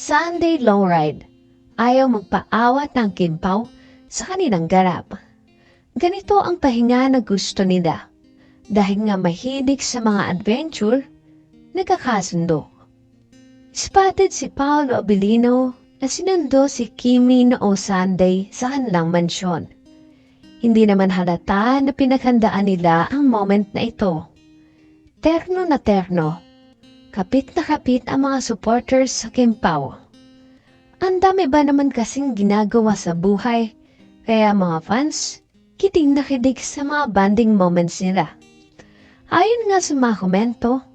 Sunday long ride. Ayaw magpaawat ng kimpaw sa kanilang garap. Ganito ang pahinga na gusto nila. Dahil nga mahilig sa mga adventure, nagkakasundo. Spotted si Paolo Abilino na sinundo si Kimi noong Sunday sa kanilang mansyon. Hindi naman halata na pinaghandaan nila ang moment na ito. Terno na terno. Kapit na kapit ang mga supporters sa Kimpaw. Ang dami ba naman kasing ginagawa sa buhay, kaya mga fans, kiting nakidig sa mga banding moments nila. Ayon nga sa mga komento,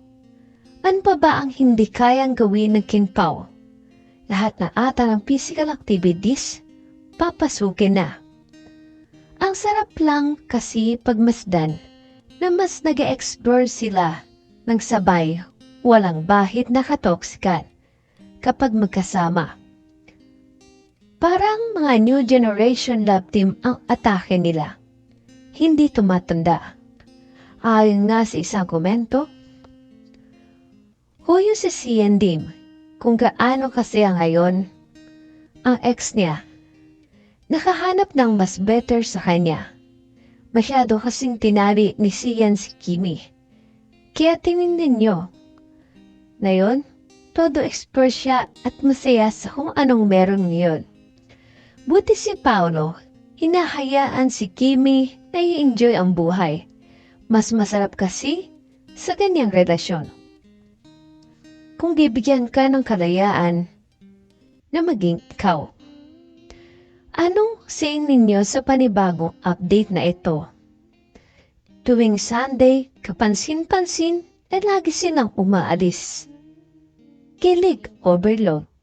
ano pa ba ang hindi kayang gawin ng Kimpaw? Lahat na ata ng physical activities, papasukin na. Ang sarap lang kasi pagmasdan na mas nag explore sila ng sabay, walang bahid na katoksikan kapag magkasama. Parang mga new generation love team ang atake nila. Hindi tumatanda. Ayon nga sa isang komento, Huyo si Sian Dim kung gaano kasi ang ngayon ang ex niya. Nakahanap ng mas better sa kanya. Masyado kasing tinari ni Sian si Kimi. Kaya tininin niyo. Na yun, todo expert siya at masaya sa kung anong meron ngayon. Buti si Paolo, hinahayaan si Kimi na i-enjoy ang buhay. Mas masarap kasi sa ganyang relasyon. Kung bibigyan ka ng kalayaan na maging ikaw. Anong say ninyo sa panibagong update na ito? Tuwing Sunday, kapansin-pansin, ay lagi silang umaalis. Kilig overload.